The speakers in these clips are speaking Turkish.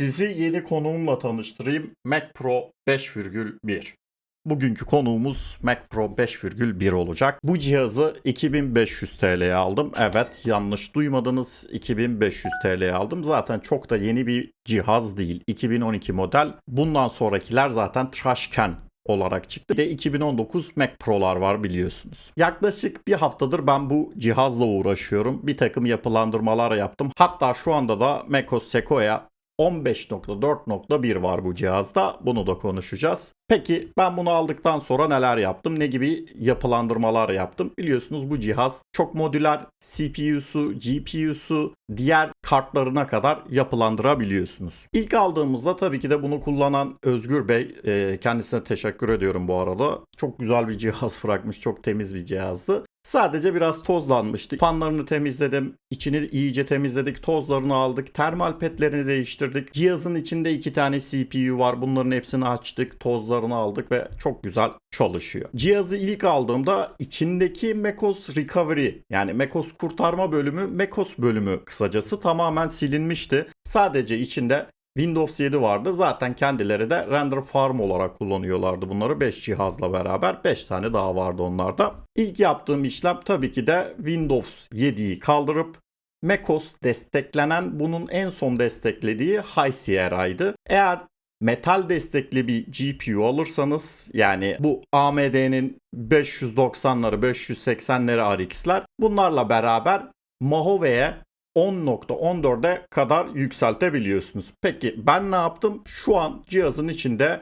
Sizi yeni konuğumla tanıştırayım. Mac Pro 5,1. Bugünkü konuğumuz Mac Pro 5,1 olacak. Bu cihazı 2500 TL'ye aldım. Evet yanlış duymadınız 2500 TL'ye aldım. Zaten çok da yeni bir cihaz değil. 2012 model. Bundan sonrakiler zaten trash olarak çıktı. Bir de 2019 Mac Pro'lar var biliyorsunuz. Yaklaşık bir haftadır ben bu cihazla uğraşıyorum. Bir takım yapılandırmalar yaptım. Hatta şu anda da macOS Sequoia 15.4.1 var bu cihazda. Bunu da konuşacağız. Peki ben bunu aldıktan sonra neler yaptım? Ne gibi yapılandırmalar yaptım? Biliyorsunuz bu cihaz çok modüler CPU'su, GPU'su, diğer kartlarına kadar yapılandırabiliyorsunuz. İlk aldığımızda tabii ki de bunu kullanan Özgür Bey, e, kendisine teşekkür ediyorum bu arada. Çok güzel bir cihaz bırakmış, çok temiz bir cihazdı. Sadece biraz tozlanmıştı. Fanlarını temizledim. içini iyice temizledik. Tozlarını aldık. Termal petlerini değiştirdik. Cihazın içinde iki tane CPU var. Bunların hepsini açtık. Tozlarını aldık ve çok güzel çalışıyor. Cihazı ilk aldığımda içindeki macOS Recovery yani macOS kurtarma bölümü, macOS bölümü kısacası tamamen silinmişti. Sadece içinde Windows 7 vardı. Zaten kendileri de Render Farm olarak kullanıyorlardı bunları 5 cihazla beraber. 5 tane daha vardı onlarda. İlk yaptığım işlem tabii ki de Windows 7'yi kaldırıp macOS desteklenen bunun en son desteklediği High Sierra'ydı. Eğer metal destekli bir GPU alırsanız yani bu AMD'nin 590'ları 580'leri RX'ler bunlarla beraber Movave'ye 10.14'e kadar yükseltebiliyorsunuz. Peki ben ne yaptım? Şu an cihazın içinde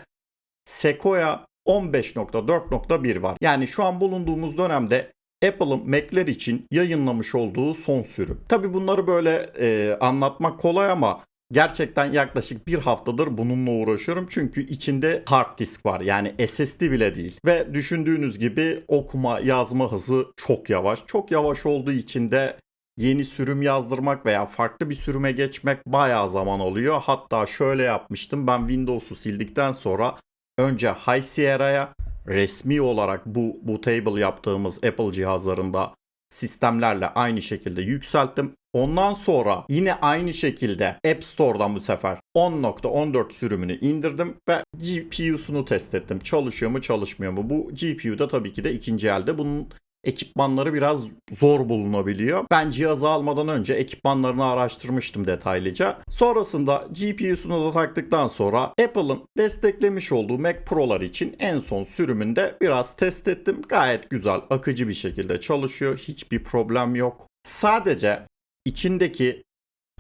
Sequoia 15.4.1 var. Yani şu an bulunduğumuz dönemde Apple'ın Mac'ler için yayınlamış olduğu son sürüm. Tabi bunları böyle e, anlatmak kolay ama gerçekten yaklaşık bir haftadır bununla uğraşıyorum. Çünkü içinde hard disk var yani SSD bile değil. Ve düşündüğünüz gibi okuma yazma hızı çok yavaş. Çok yavaş olduğu için de yeni sürüm yazdırmak veya farklı bir sürüme geçmek bayağı zaman oluyor. Hatta şöyle yapmıştım ben Windows'u sildikten sonra önce High Sierra'ya resmi olarak bu bootable yaptığımız Apple cihazlarında sistemlerle aynı şekilde yükselttim. Ondan sonra yine aynı şekilde App Store'dan bu sefer 10.14 sürümünü indirdim ve GPU'sunu test ettim. Çalışıyor mu çalışmıyor mu? Bu GPU da tabii ki de ikinci elde. Bunun ekipmanları biraz zor bulunabiliyor. Ben cihazı almadan önce ekipmanlarını araştırmıştım detaylıca. Sonrasında GPU'sunu da taktıktan sonra Apple'ın desteklemiş olduğu Mac Pro'lar için en son sürümünde biraz test ettim. Gayet güzel, akıcı bir şekilde çalışıyor. Hiçbir problem yok. Sadece içindeki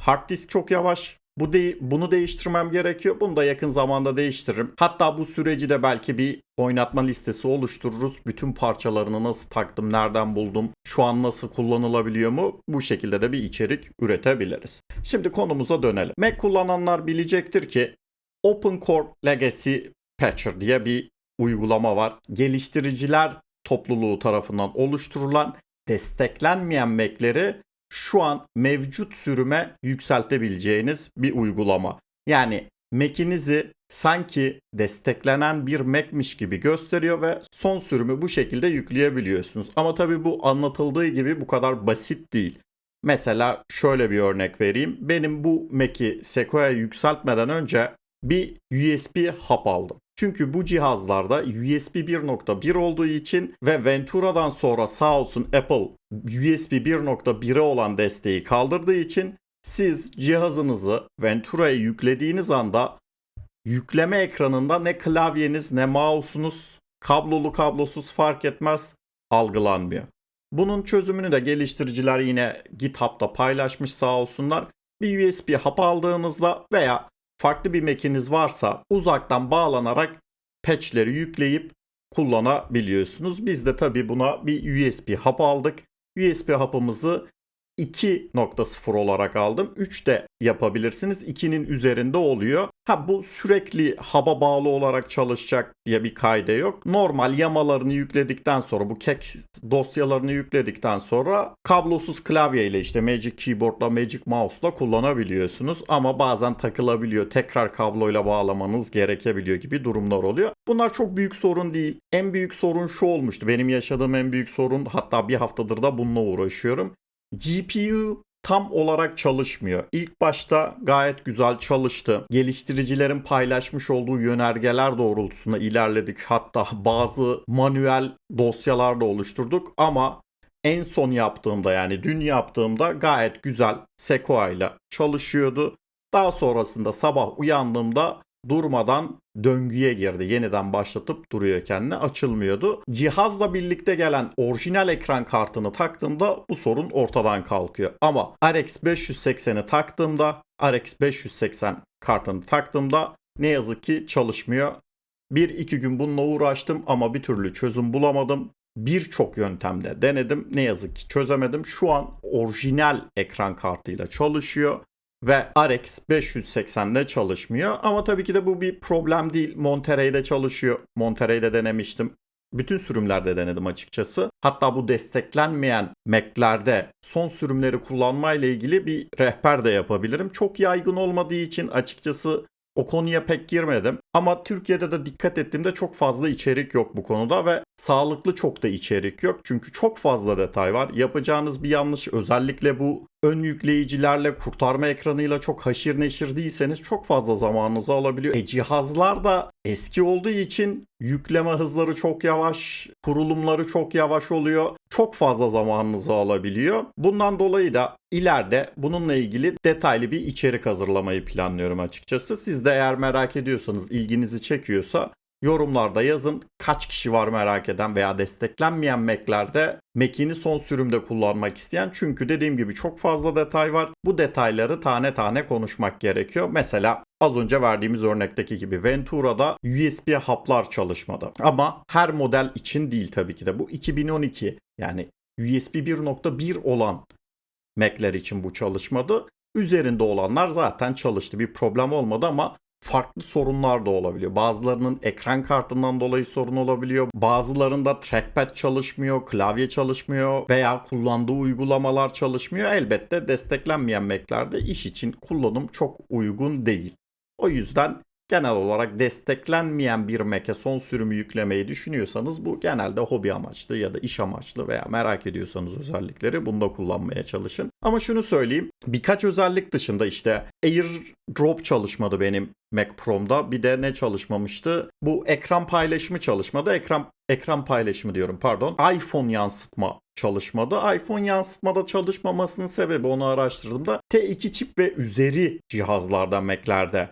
hard disk çok yavaş. Bu de bunu değiştirmem gerekiyor. Bunu da yakın zamanda değiştiririm. Hatta bu süreci de belki bir oynatma listesi oluştururuz. Bütün parçalarını nasıl taktım, nereden buldum, şu an nasıl kullanılabiliyor mu? Bu şekilde de bir içerik üretebiliriz. Şimdi konumuza dönelim. Mac kullananlar bilecektir ki Open Core Legacy Patcher diye bir uygulama var. Geliştiriciler topluluğu tarafından oluşturulan desteklenmeyen Mac'leri şu an mevcut sürüme yükseltebileceğiniz bir uygulama. Yani Mac'inizi sanki desteklenen bir Mac'miş gibi gösteriyor ve son sürümü bu şekilde yükleyebiliyorsunuz. Ama tabii bu anlatıldığı gibi bu kadar basit değil. Mesela şöyle bir örnek vereyim. Benim bu Mac'i Sequoia yükseltmeden önce bir USB hap aldım. Çünkü bu cihazlarda USB 1.1 olduğu için ve Ventura'dan sonra sağ olsun Apple USB 1.1'e olan desteği kaldırdığı için siz cihazınızı Ventura'ya yüklediğiniz anda yükleme ekranında ne klavyeniz ne mouse'unuz kablolu kablosuz fark etmez algılanmıyor. Bunun çözümünü de geliştiriciler yine GitHub'da paylaşmış sağ olsunlar. Bir USB hap aldığınızda veya farklı bir Mac'iniz varsa uzaktan bağlanarak patch'leri yükleyip kullanabiliyorsunuz. Biz de tabii buna bir USB hap aldık. USB hapımızı 2.0 olarak aldım. 3 de yapabilirsiniz. 2'nin üzerinde oluyor. Ha bu sürekli haba bağlı olarak çalışacak diye bir kayda yok. Normal yamalarını yükledikten sonra bu kek dosyalarını yükledikten sonra kablosuz klavye ile işte Magic Keyboard'la Magic Mouse'la kullanabiliyorsunuz. Ama bazen takılabiliyor. Tekrar kabloyla bağlamanız gerekebiliyor gibi durumlar oluyor. Bunlar çok büyük sorun değil. En büyük sorun şu olmuştu. Benim yaşadığım en büyük sorun hatta bir haftadır da bununla uğraşıyorum. GPU tam olarak çalışmıyor. İlk başta gayet güzel çalıştı. Geliştiricilerin paylaşmış olduğu yönergeler doğrultusunda ilerledik. Hatta bazı manuel dosyalar da oluşturduk ama en son yaptığımda yani dün yaptığımda gayet güzel Sequoia ile çalışıyordu. Daha sonrasında sabah uyandığımda durmadan döngüye girdi. Yeniden başlatıp duruyor kendine açılmıyordu. Cihazla birlikte gelen orijinal ekran kartını taktığımda bu sorun ortadan kalkıyor. Ama RX 580'i taktığımda RX 580 kartını taktığımda ne yazık ki çalışmıyor. Bir iki gün bununla uğraştım ama bir türlü çözüm bulamadım. Birçok yöntemde denedim. Ne yazık ki çözemedim. Şu an orijinal ekran kartıyla çalışıyor ve RX 580'de çalışmıyor. Ama tabii ki de bu bir problem değil. Monterey'de çalışıyor. Monterey'de denemiştim. Bütün sürümlerde denedim açıkçası. Hatta bu desteklenmeyen Mac'lerde son sürümleri kullanma ile ilgili bir rehber de yapabilirim. Çok yaygın olmadığı için açıkçası o konuya pek girmedim. Ama Türkiye'de de dikkat ettiğimde çok fazla içerik yok bu konuda ve sağlıklı çok da içerik yok. Çünkü çok fazla detay var. Yapacağınız bir yanlış özellikle bu ön yükleyicilerle kurtarma ekranıyla çok haşir neşir değilseniz çok fazla zamanınızı alabiliyor. E cihazlar da eski olduğu için yükleme hızları çok yavaş, kurulumları çok yavaş oluyor. Çok fazla zamanınızı alabiliyor. Bundan dolayı da ileride bununla ilgili detaylı bir içerik hazırlamayı planlıyorum açıkçası. Siz de eğer merak ediyorsanız, ilginizi çekiyorsa yorumlarda yazın. Kaç kişi var merak eden veya desteklenmeyen Mac'lerde Mac'ini son sürümde kullanmak isteyen. Çünkü dediğim gibi çok fazla detay var. Bu detayları tane tane konuşmak gerekiyor. Mesela az önce verdiğimiz örnekteki gibi Ventura'da USB haplar çalışmadı. Ama her model için değil tabii ki de. Bu 2012 yani USB 1.1 olan Mac'ler için bu çalışmadı. Üzerinde olanlar zaten çalıştı. Bir problem olmadı ama farklı sorunlar da olabiliyor. Bazılarının ekran kartından dolayı sorun olabiliyor. Bazılarında trackpad çalışmıyor, klavye çalışmıyor veya kullandığı uygulamalar çalışmıyor. Elbette desteklenmeyen Mac'lerde iş için kullanım çok uygun değil. O yüzden genel olarak desteklenmeyen bir Mac'e son sürümü yüklemeyi düşünüyorsanız bu genelde hobi amaçlı ya da iş amaçlı veya merak ediyorsanız özellikleri bunda kullanmaya çalışın. Ama şunu söyleyeyim birkaç özellik dışında işte AirDrop çalışmadı benim Mac Pro'mda. Bir de ne çalışmamıştı? Bu ekran paylaşımı çalışmadı. Ekran ekran paylaşımı diyorum pardon. iPhone yansıtma çalışmadı. iPhone yansıtmada çalışmamasının sebebi onu araştırdığımda T2 çip ve üzeri cihazlarda Mac'lerde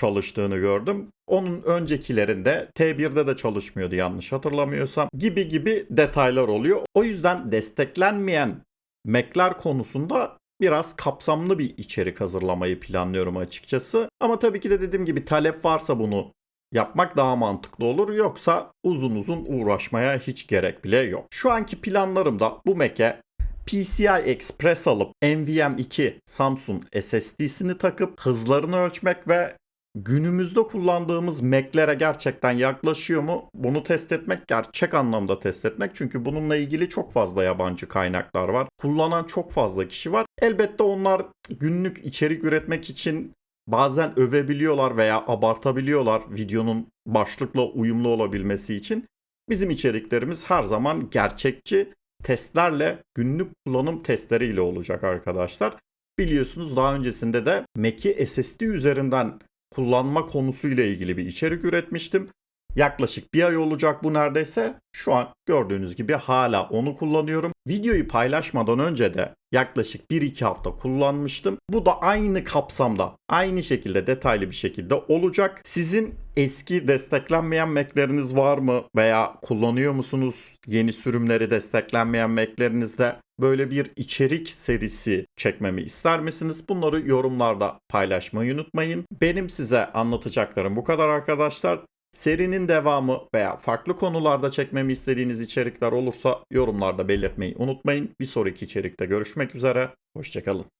çalıştığını gördüm. Onun öncekilerinde T1'de de çalışmıyordu yanlış hatırlamıyorsam gibi gibi detaylar oluyor. O yüzden desteklenmeyen Mac'ler konusunda biraz kapsamlı bir içerik hazırlamayı planlıyorum açıkçası. Ama tabii ki de dediğim gibi talep varsa bunu yapmak daha mantıklı olur. Yoksa uzun uzun uğraşmaya hiç gerek bile yok. Şu anki planlarımda bu Mac'e PCI Express alıp NVMe2 Samsung SSD'sini takıp hızlarını ölçmek ve günümüzde kullandığımız Mac'lere gerçekten yaklaşıyor mu? Bunu test etmek, gerçek anlamda test etmek. Çünkü bununla ilgili çok fazla yabancı kaynaklar var. Kullanan çok fazla kişi var. Elbette onlar günlük içerik üretmek için bazen övebiliyorlar veya abartabiliyorlar videonun başlıkla uyumlu olabilmesi için. Bizim içeriklerimiz her zaman gerçekçi testlerle, günlük kullanım testleriyle olacak arkadaşlar. Biliyorsunuz daha öncesinde de Mac'i SSD üzerinden kullanma konusuyla ilgili bir içerik üretmiştim. Yaklaşık bir ay olacak bu neredeyse. Şu an gördüğünüz gibi hala onu kullanıyorum. Videoyu paylaşmadan önce de yaklaşık 1-2 hafta kullanmıştım. Bu da aynı kapsamda, aynı şekilde detaylı bir şekilde olacak. Sizin eski desteklenmeyen Mac'leriniz var mı veya kullanıyor musunuz yeni sürümleri desteklenmeyen Mac'lerinizde? Böyle bir içerik serisi çekmemi ister misiniz? Bunları yorumlarda paylaşmayı unutmayın. Benim size anlatacaklarım bu kadar arkadaşlar. Serinin devamı veya farklı konularda çekmemi istediğiniz içerikler olursa yorumlarda belirtmeyi unutmayın. Bir sonraki içerikte görüşmek üzere. Hoşçakalın.